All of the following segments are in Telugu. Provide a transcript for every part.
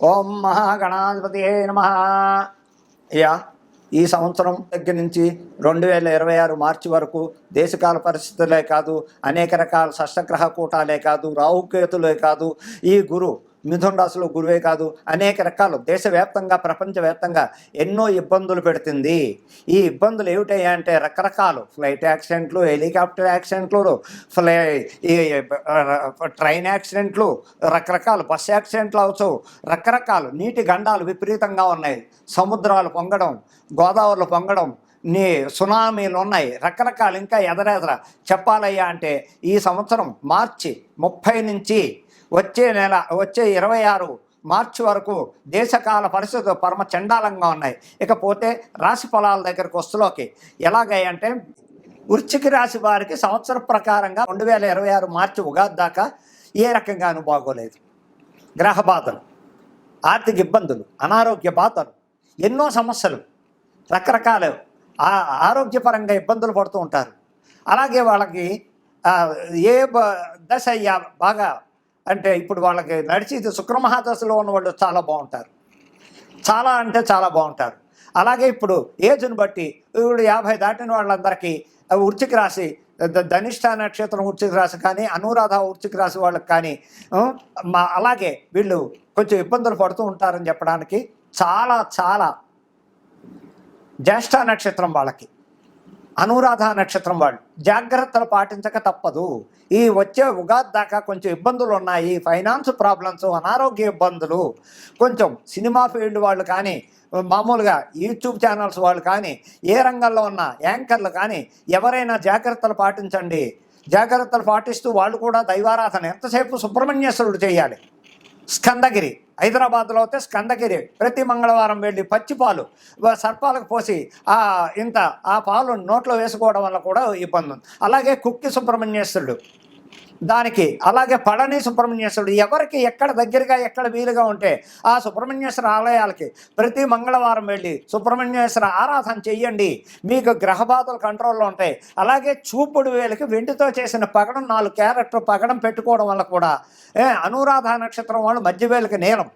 ఓం మహాగణాధిపతి నమ. అయ్యా ఈ సంవత్సరం దగ్గర నుంచి రెండు వేల ఇరవై ఆరు మార్చి వరకు దేశకాల పరిస్థితులే కాదు అనేక రకాల షష్టగ్రహ కూటాలే కాదు రాహుకేతులే కాదు ఈ గురు మిథున రాశిలో గురువే కాదు అనేక రకాలు దేశవ్యాప్తంగా ప్రపంచవ్యాప్తంగా ఎన్నో ఇబ్బందులు పెడుతుంది. ఈ ఇబ్బందులు ఏమిటయ్యా అంటే రకరకాలు. ఫ్లైట్ యాక్సిడెంట్లు హెలికాప్టర్ యాక్సిడెంట్లు ఫ్లై ఈ ట్రైన్ యాక్సిడెంట్లు రకరకాలు బస్ యాక్సిడెంట్లు అవచ్చు. రకరకాలు. నీటి గండాలు విపరీతంగా ఉన్నాయి. సముద్రాలు పొంగడం గోదావరిలో పొంగడం నీ సునామీలు ఉన్నాయి. రకరకాలు ఇంకా ఎదరెదర. చెప్పాలయ్యా అంటే ఈ సంవత్సరం మార్చి ముప్పై నుంచి వచ్చే నెల వచ్చే ఇరవై ఆరు మార్చి వరకు దేశకాల పరిస్థితులు పరమ చండాలంగా ఉన్నాయి. ఇకపోతే రాశి ఫలాల దగ్గరకు వస్తులోకి ఎలాగంటే వృశ్చిక రాశి వారికి సంవత్సర ప్రకారంగా రెండు వేల ఇరవై ఆరు మార్చి ఉగాది దాకా ఏ రకంగానూ బాగోలేదు. గ్రహ బాధలు ఆర్థిక ఇబ్బందులు అనారోగ్య బాధలు ఎన్నో సమస్యలు రకరకాల ఆరోగ్యపరంగా ఇబ్బందులు పడుతూ ఉంటారు. అలాగే వాళ్ళకి ఏ బ- దశ బాగా అంటే ఇప్పుడు వాళ్ళకి నడిచి శుక్రమహాదశలో ఉన్న వాళ్ళు చాలా బాగుంటారు. చాలా అంటే చాలా బాగుంటారు. అలాగే ఇప్పుడు ఏజ్ని బట్టి ఇప్పుడు యాభై దాటిన వాళ్ళందరికీ వృత్తికి రాసి ధనిష్ట నక్షత్రం వృత్తికి రాసి కానీ అనురాధ వృత్తికి రాసి వాళ్ళకి కానీ మా అలాగే వీళ్ళు కొంచెం ఇబ్బందులు పడుతూ ఉంటారని చెప్పడానికి చాలా చాలా జ్యేష్ఠ నక్షత్రం వాళ్ళకి. అనురాధ నక్షత్రం వాళ్ళు. జాగ్రత్తలు పాటించక తప్పదు. ఈ వచ్చే ఉగాది దాకా కొంచెం ఇబ్బందులు ఉన్నాయి. ఫైనాన్స్ ప్రాబ్లమ్స్ అనారోగ్య ఇబ్బందులు కొంచెం సినిమా ఫీల్డ్ వాళ్ళు కానీ మామూలుగా యూట్యూబ్ ఛానల్స్ వాళ్ళు కానీ ఏ రంగంలో ఉన్న యాంకర్లు కానీ ఎవరైనా జాగ్రత్తలు పాటించండి. జాగ్రత్తలు పాటిస్తూ వాళ్ళు కూడా దైవారాధన. ఎంతసేపు సుబ్రహ్మణ్యేశ్వరుడు చేయాలి? స్కందగిరి. హైదరాబాద్లో అయితే స్కందగిరి. ప్రతి మంగళవారం వెళ్ళి పచ్చి పాలు సర్పాలకు పోసి ఆ ఇంత ఆ పాలు నోట్లో వేసుకోవడం వల్ల కూడా ఇబ్బంది ఉంది. అలాగే కుక్కి సుబ్రహ్మణ్యేశ్వరుడు. దానికి అలాగే పళని సుబ్రహ్మణ్యేశ్వరుడు ఎవరికి ఎక్కడ దగ్గరగా ఎక్కడ వీలుగా ఉంటే ఆ సుబ్రహ్మణ్యేశ్వర ఆలయాలకి ప్రతి మంగళవారం వెళ్ళి సుబ్రహ్మణ్యేశ్వర ఆరాధన చెయ్యండి. మీకు గ్రహబాధలు కంట్రోల్లో ఉంటాయి. అలాగే చూపుడు వేలకి వెండితో చేసిన పగడం నాలుగు క్యారెక్టర్ పగడం పెట్టుకోవడం వల్ల కూడా ఏ, అనురాధ నక్షత్రం వాళ్ళు మధ్య వేలకి నీలం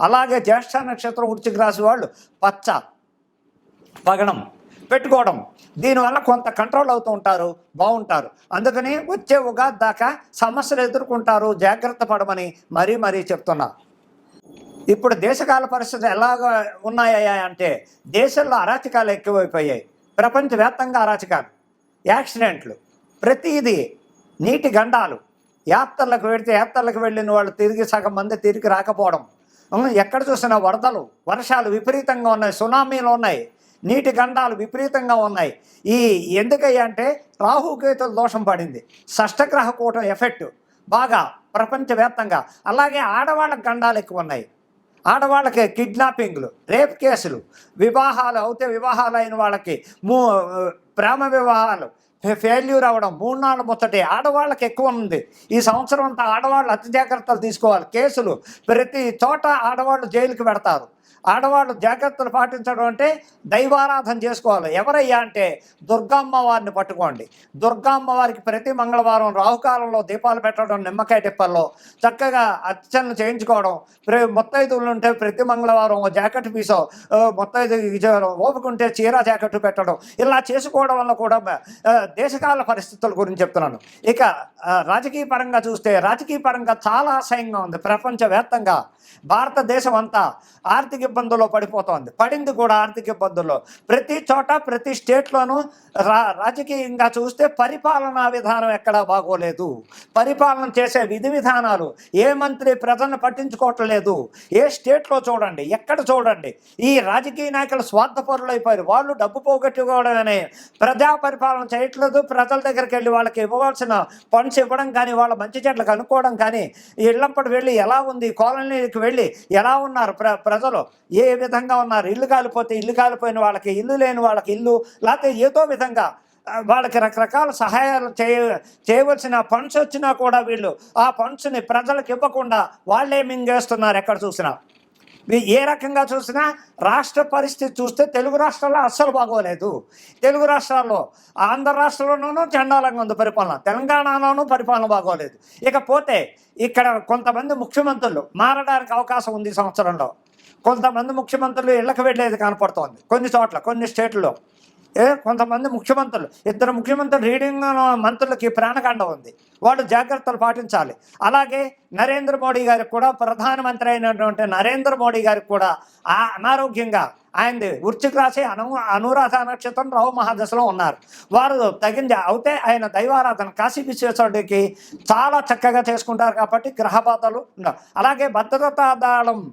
అలాగే జ్యేష్ఠ నక్షత్రం వృశ్చిక రాశి వాళ్ళు పచ్చ పగడం. పెట్టుకోవడం. దీనివల్ల కొంత కంట్రోల్ అవుతూ ఉంటారు బాగుంటారు. అందుకని వచ్చే ఉగాది దాకా సమస్యలు ఎదుర్కొంటారు జాగ్రత్త పడమని మరీ మరీ చెప్తున్నా. ఇప్పుడు దేశకాల పరిస్థితులు ఎలాగ ఉన్నాయా అంటే దేశంలో అరాచకాలు ఎక్కువైపోయాయి. ప్రపంచవ్యాప్తంగా అరాచకాలు యాక్సిడెంట్లు. ప్రతిదీ నీటి గండాలు. యాత్రలకు వెళితే యాత్రలకు వెళ్ళిన వాళ్ళు తిరిగి సగం మంది తిరిగి రాకపోవడం. ఎక్కడ చూసినా వరదలు వర్షాలు విపరీతంగా ఉన్నాయి సునామీలు ఉన్నాయి. నీటి గండాలు విపరీతంగా ఉన్నాయి. ఈ ఎందుకయ్యంటే రాహుకేతుల దోషం పడింది. షష్టగ్రహ కూటం ఎఫెక్ట్ బాగా ప్రపంచవ్యాప్తంగా. అలాగే ఆడవాళ్ళకి గండాలు ఎక్కువ ఉన్నాయి. ఆడవాళ్ళకి కిడ్నాపింగ్లు రేప్ కేసులు వివాహాలు అవుతే వివాహాలు అయిన వాళ్ళకి మూ ప్రేమ వివాహాలు ఫెయిల్యూర్ అవ్వడం మూడు నాలుగు ముచ్చటి ఆడవాళ్ళకి ఎక్కువ ఉంది. ఈ సంవత్సరం అంతా ఆడవాళ్ళు అతి జాగ్రత్తలు తీసుకోవాలి. కేసులు ప్రతి చోట ఆడవాళ్ళు జైలుకి పెడతారు. ఆడవాళ్ళు జాగ్రత్తలు పాటించడం అంటే దైవారాధన చేసుకోవాలి. ఎవరయ్యా అంటే దుర్గమ్మ వారిని పట్టుకోండి. దుర్గమ్మ వారికి ప్రతి మంగళవారం రాహుకాలంలో దీపాలు పెట్టడం నిమ్మకాయ టిప్పల్లో చక్కగా అర్చనలు చేయించుకోవడం ప్ర మొత్తైదువులు ఉంటే ప్రతి మంగళవారం ఓ జాకెట్ పీసో ఆ, మొత్తైదు ఇచ్చేయడం, ఓపుకుంటే చీర జాకెట్ పెట్టడం ఇలా చేసుకోవడం వల్ల కూడా దేశకాల పరిస్థితుల గురించి చెప్తున్నాను. ఇక రాజకీయ పరంగా చూస్తే రాజకీయ పరంగా చాలా అసహ్యంగా ఉంది ప్రపంచవ్యాప్తంగా. భారతదేశం అంతా ఆర్థిక ఆర్థిక ఇబ్బందుల్లో పడిపోతోంది. పడింది కూడా ఆర్థిక ఇబ్బందుల్లో. ప్రతి చోట ప్రతి స్టేట్లోనూ రా రాజకీయంగా చూస్తే పరిపాలనా విధానం ఎక్కడా బాగోలేదు. పరిపాలన చేసే విధి విధానాలు ఏ మంత్రి ప్రజలను పట్టించుకోవట్లేదు. ఏ స్టేట్లో చూడండి ఎక్కడ చూడండి. ఈ రాజకీయ నాయకులు స్వార్థపరులు అయిపోయారు. వాళ్ళు డబ్బు పోగొట్టుకోవడమనే ప్రజా పరిపాలన చేయట్లేదు. ప్రజల దగ్గరికి వెళ్ళి వాళ్ళకి ఇవ్వవలసిన ఫండ్స్ ఇవ్వడం కానీ వాళ్ళ మంచి చెట్లు కనుక్కోవడం కానీ ఇళ్ళంపటి వెళ్ళి ఎలా ఉంది కాలనీకి వెళ్ళి ఎలా ఉన్నారు ప్ర ప్రజలు? ఏ విధంగా ఉన్నారు? ఇల్లు కాలిపోతే ఇల్లు కాలిపోయిన వాళ్ళకి ఇల్లు లేని వాళ్ళకి ఇల్లు లేకపోతే ఏదో విధంగా వాళ్ళకి రకరకాల సహాయాలు చేయ చేయవలసిన ఫండ్స్ వచ్చినా కూడా వీళ్ళు ఆ ఫండ్స్ని ప్రజలకు ఇవ్వకుండా వాళ్ళే మింగేస్తున్నారు ఎక్కడ చూసినా. ఏ రకంగా చూసినా రాష్ట్ర పరిస్థితి చూస్తే తెలుగు రాష్ట్రాల్లో అస్సలు బాగోలేదు. తెలుగు రాష్ట్రాల్లో ఆంధ్ర రాష్ట్రంలోనూ చండాలంగా ఉంది పరిపాలన తెలంగాణలోనూ పరిపాలన బాగోలేదు. ఇకపోతే ఇక్కడ కొంతమంది ముఖ్యమంత్రులు మారడానికి అవకాశం ఉంది సంవత్సరంలో. కొంతమంది ముఖ్యమంత్రులు ఇళ్ళకి వెళ్ళేది కనపడుతోంది. కొన్ని చోట్ల కొన్ని స్టేట్లలో. ఏ? కొంతమంది ముఖ్యమంత్రులు. ఇద్దరు ముఖ్యమంత్రులు రీడింగ్ మంత్రులకి ప్రాణకాండ ఉంది. వాళ్ళు జాగ్రత్తలు పాటించాలి. అలాగే నరేంద్ర మోడీ గారికి కూడా ప్రధానమంత్రి అయినటువంటి నరేంద్ర మోడీ గారికి కూడా ఆ అనారోగ్యంగా ఆయనది వృశ్చిక రాశి అను అనురాధ నక్షత్రం రావు మహాదశలో ఉన్నారు. వారు తగింది అవుతే ఆయన దైవారాధన కాశీ విశ్వేశ్వరుడికి చాలా చక్కగా చేసుకుంటారు కాబట్టి గ్రహబాధలు ఉండవు అలాగే భద్రతా దళం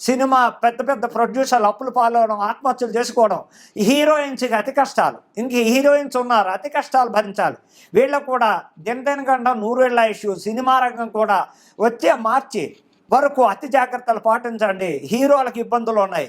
సినిమా పెద్ద పెద్ద ప్రొడ్యూసర్లు అప్పులు పాలవడం ఆత్మహత్యలు చేసుకోవడం హీరోయిన్స్కి అతి కష్టాలు. ఇంక హీరోయిన్స్ ఉన్నారు అతి కష్టాలు భరించాలి. వీళ్ళకు కూడా దినదినగండ నూరేళ్ళ ఇష్యూ సినిమా రంగం కూడా వచ్చే మార్చి వరకు అతి జాగ్రత్తలు పాటించండి. హీరోలకు ఇబ్బందులు ఉన్నాయి.